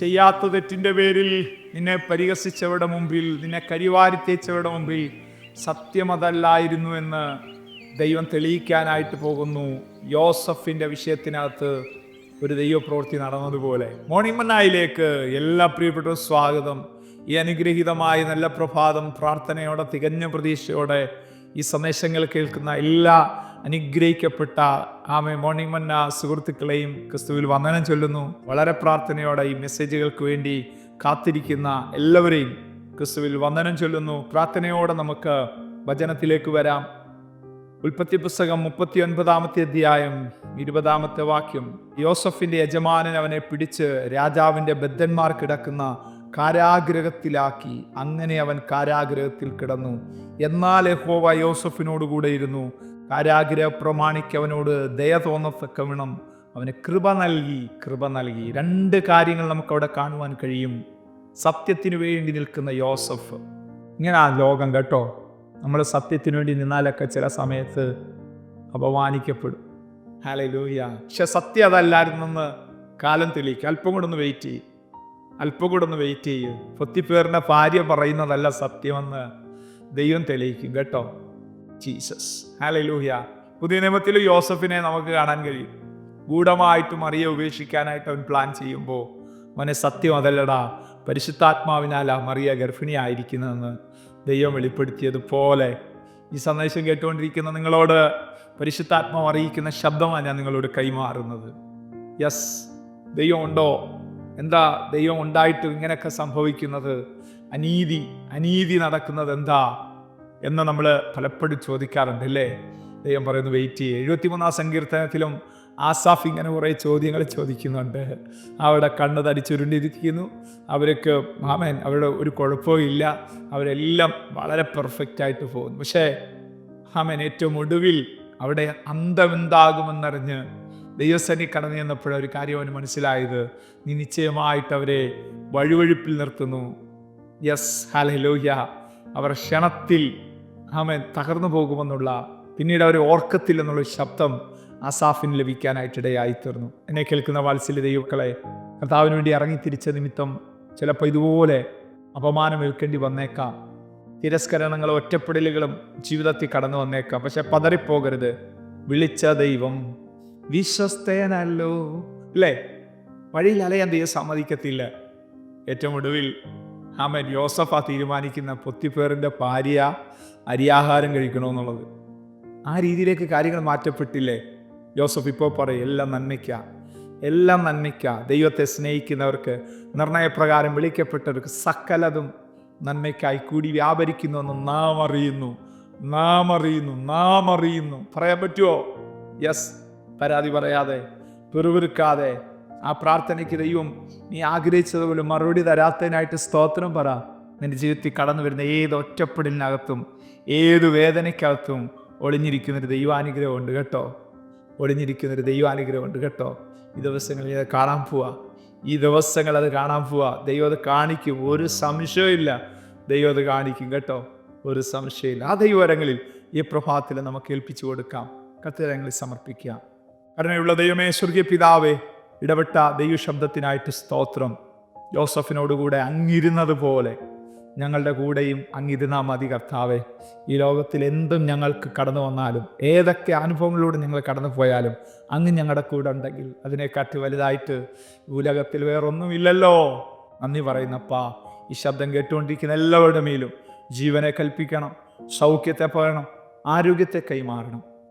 ചെയ്യാത്ത തെറ്റിന്റെ പേരിൽ നിന്നെ പരിഹസിച്ചവരുടെ മുമ്പിൽ നിന്നെ കരിവാരി തേച്ചവരുടെ മുമ്പിൽ സത്യമതല്ലായിരുന്നു എന്ന് ദൈവം തെളിയിക്കാനായിട്ട് പോകുന്നു. യോസഫിന്റെ വിഷയത്തിനകത്ത് ഒരു ദൈവപ്രവൃത്തി നടന്നതുപോലെ. മോർണിംഗ് മന്നായിലേക്ക് എല്ലാ പ്രിയപ്പെട്ട സ്വാഗതം. ഈ അനുഗ്രഹീതമായ നല്ല പ്രഭാതം പ്രാർത്ഥനയോടെ തികഞ്ഞ പ്രതീക്ഷയോടെ ഈ സന്ദേശങ്ങൾ കേൾക്കുന്ന എല്ലാ അനുഗ്രഹിക്കപ്പെട്ട ആമേ മോർണിംഗ് മന്ന സുഹൃത്തുക്കളെയും ക്രിസ്തുവിൽ വന്ദനം ചൊല്ലുന്നു. വളരെ പ്രാർത്ഥനയോടെ ഈ മെസ്സേജുകൾക്ക് വേണ്ടി കാത്തിരിക്കുന്ന എല്ലാവരെയും ക്രിസ്തുവിൽ വന്ദനം ചൊല്ലുന്നു. പ്രാർത്ഥനയോടെ നമുക്ക് വചനത്തിലേക്ക് വരാം. ഉൽപ്പത്തി പുസ്തകം മുപ്പത്തി ഒൻപതാമത്തെ അധ്യായം ഇരുപതാമത്തെ വാക്യം. യോസഫിന്റെ യജമാനൻ അവനെ പിടിച്ച് രാജാവിന്റെ ബദ്ധന്മാർ കിടക്കുന്ന കാരാഗ്രഹത്തിലാക്കി അങ്ങനെ അവൻ കാരാഗ്രഹത്തിൽ കിടന്നു. എന്നാൽ യഹോവ യോസഫിനോട് കൂടെയിരുന്നു കാരാഗ്രഹ പ്രമാണിക്ക് അവനോട് ദയ തോന്നത്തക്കവണം അവന് കൃപ നൽകി കൃപ നൽകി. രണ്ട് കാര്യങ്ങൾ നമുക്കവിടെ കാണുവാൻ കഴിയും. സത്യത്തിനു വേണ്ടി നിൽക്കുന്ന യോസഫ്. ഇങ്ങനെ ആ ലോകം കേട്ടോ. നമ്മൾ സത്യത്തിനു വേണ്ടി നിന്നാലൊക്കെ ചില സമയത്ത് അപമാനിക്കപ്പെടും. ഹാലേ ലൂയ പക്ഷെ സത്യം അതല്ലായിരുന്നെന്ന് കാലം തെളിയിക്കുക അല്പം കൂടെ ഒന്ന് വെയിറ്റ് ചെയ്യും. അല്പം കൂടെ ഒന്ന് വെയിറ്റ് ചെയ്യൂ. പൊത്തിപ്പേറിന്റെ ഭാര്യ പറയുന്നതല്ല സത്യമെന്ന് ദൈവം തെളിയിക്കും കേട്ടോ. ജീസസ് ഹാലേ ലൂഹ്യ പുതിയ നിയമത്തിൽ യോസഫിനെ നമുക്ക് കാണാൻ കഴിയും. ഗൂഢമായിട്ട് മറിയെ ഉപേക്ഷിക്കാനായിട്ട് അവൻ പ്ലാൻ ചെയ്യുമ്പോൾ അവനെ സത്യം അതല്ലടാ. പരിശുദ്ധാത്മാവിനാലാ മറിയ ഗർഭിണിയായിരിക്കുന്നതെന്ന് ദൈവം വെളിപ്പെടുത്തിയതുപോലെ. ഈ സന്ദേശം കേട്ടുകൊണ്ടിരിക്കുന്ന നിങ്ങളോട് പരിശുദ്ധാത്മാവ് അറിയിക്കുന്ന ശബ്ദമാണ് ഞാൻ നിങ്ങളോട് കൈമാറുന്നത്. യെസ് ദൈവം ഉണ്ടോ? എന്താ ദൈവം ഉണ്ടായിട്ട് ഇങ്ങനെയൊക്കെ സംഭവിക്കുന്നത്? അനീതി അനീതി നടക്കുന്നത് എന്താ? എന്ന് നമ്മൾ പലപ്പോഴും ചോദിക്കാറുണ്ട് അല്ലേ? ദൈവം പറയുന്നു വെയിറ്റ് ചെയ്യുക എഴുപത്തിമൂന്നാം സങ്കീർത്തനത്തിലും ആസാഫ് ഇങ്ങനെ കുറേ ചോദ്യങ്ങൾ ചോദിക്കുന്നുണ്ട്. അവിടെ കണ്ണ് തടിച്ചുരുണ്ടിരിക്കുന്നു. അവർക്ക് മാമൻ അവരുടെ ഒരു കുഴപ്പവും ഇല്ല. അവരെല്ലാം വളരെ പെർഫെക്റ്റ് ആയിട്ട് പോകുന്നു. പക്ഷേ ഹാമൻ ഏറ്റവും ഒടുവിൽ അവിടെ അന്തമെന്താകുമെന്നറിഞ്ഞ് ദൈവസേനി കടന്നു ചെന്നപ്പോൾ ഒരു കാര്യം അവന് മനസ്സിലായത്. നീ നിശ്ചയമായിട്ട് അവരെ വഴുവഴുപ്പിൽ നിർത്തുന്നു. യെസ് ഹലലോഹ്യ അവർ ക്ഷണത്തിൽ ആമൻ തകർന്നു പോകുമെന്നുള്ള പിന്നീട് അവർ ഓർക്കത്തില്ലെന്നുള്ള എന്നുള്ള ശബ്ദം അസാഫിന് ലഭിക്കാനായിട്ടിടയായി തീർന്നു എന്നെ കേൾക്കുന്ന വാത്സല്യ ദൈവക്കളെ കർത്താവിന് വേണ്ടി ഇറങ്ങിത്തിരിച്ച നിമിത്തം ചിലപ്പോൾ ഇതുപോലെ അപമാനം ഏൽക്കേണ്ടി വന്നേക്കാം. തിരസ്കരണങ്ങളും ഒറ്റപ്പെടലുകളും ജീവിതത്തിൽ കടന്നു വന്നേക്കാം. പക്ഷെ പതറിപ്പോകരുത്. വിളിച്ച ദൈവം വിശ്വസ്തനല്ലോ അല്ലേ വഴിയിൽ അലയാൻ ദൈവം സമ്മതിക്കത്തില്ല. ഏറ്റവും ഒടുവിൽ ആമൻ യോസഫ തീരുമാനിക്കുന്ന പൊത്തിപ്പേറിന്റെ ഭാര്യ അരിയാഹാരം കഴിക്കണമെന്നുള്ളത്. ആ രീതിയിലേക്ക് കാര്യങ്ങൾ മാറ്റപ്പെട്ടില്ലേ? യോസഫ് ഇപ്പോൾ പറയും എല്ലാം നന്മയ്ക്ക എല്ലാം നന്മയ്ക്ക. ദൈവത്തെ സ്നേഹിക്കുന്നവർക്ക് നിർണയപ്രകാരം വിളിക്കപ്പെട്ടവർക്ക് സകലതും നന്മയ്ക്കായി കൂടി വ്യാപരിക്കുന്നുവെന്ന് നാം അറിയുന്നു. നാം അറിയുന്നു നാം അറിയുന്നു. പറയാൻ പറ്റുമോ യെസ് പരാതി പറയാതെ പിറുവിറുക്കാതെ ആ പ്രാർത്ഥനയ്ക്ക് ദൈവം നീ ആഗ്രഹിച്ചതുപോലെ മറുപടി തരാത്തതിനായിട്ട് സ്തോത്രം പറ. നിന്റെ ജീവിതത്തിൽ കടന്നു വരുന്ന ഏത് ഒറ്റപ്പെടലിനകത്തും ഏത് വേദനയ്ക്കകത്തും ഒളിഞ്ഞിരിക്കുന്നൊരു ദൈവാനുഗ്രഹമുണ്ട് കേട്ടോ. ഒളിഞ്ഞിരിക്കുന്നൊരു ദൈവാനുഗ്രഹമുണ്ട് കേട്ടോ. ഈ ദിവസങ്ങളിൽ അത് കാണാൻ പോവാ. ഈ ദിവസങ്ങൾ അത് കാണാൻ പോവാ. ദൈവം അത് കാണിക്കും. ഒരു സംശയമില്ല ദൈവം അത് കാണിക്കും കേട്ടോ. ഒരു സംശയമില്ല ആ ദൈവരങ്ങളിൽ ഈ പ്രഭാതത്തിൽ നമുക്ക് ഏൽപ്പിച്ചു കൊടുക്കാം. കത്തിരങ്ങളിൽ സമർപ്പിക്കാം. കരുണയുള്ള ദൈവമേ സ്വർഗീയ പിതാവേ ഇടപെട്ട ദൈവശബ്ദത്തിനായിട്ട് സ്തോത്രം. ജോസഫിനോടുകൂടെ അങ്ങിരുന്നത് പോലെ ഞങ്ങളുടെ കൂടെയും അങ്ങിരുന്നാൽ മതി കർത്താവെ. ഈ ലോകത്തിൽ എന്തും ഞങ്ങൾക്ക് കടന്നു വന്നാലും ഏതൊക്കെ അനുഭവങ്ങളിലൂടെ ഞങ്ങൾ കടന്നു പോയാലും അങ്ങ് ഞങ്ങളുടെ കൂടെ ഉണ്ടെങ്കിൽ അതിനെക്കാട്ടി വലുതായിട്ട് ഉലകത്തിൽ വേറൊന്നുമില്ലല്ലോ. നന്ദി പറയുന്നപ്പാ ഈ ശബ്ദം കേട്ടുകൊണ്ടിരിക്കുന്ന എല്ലാവരുടെ മേലും ജീവനെ കൽപ്പിക്കണം സൗഖ്യത്തെ പറയണം ആരോഗ്യത്തെ കൈമാറണം.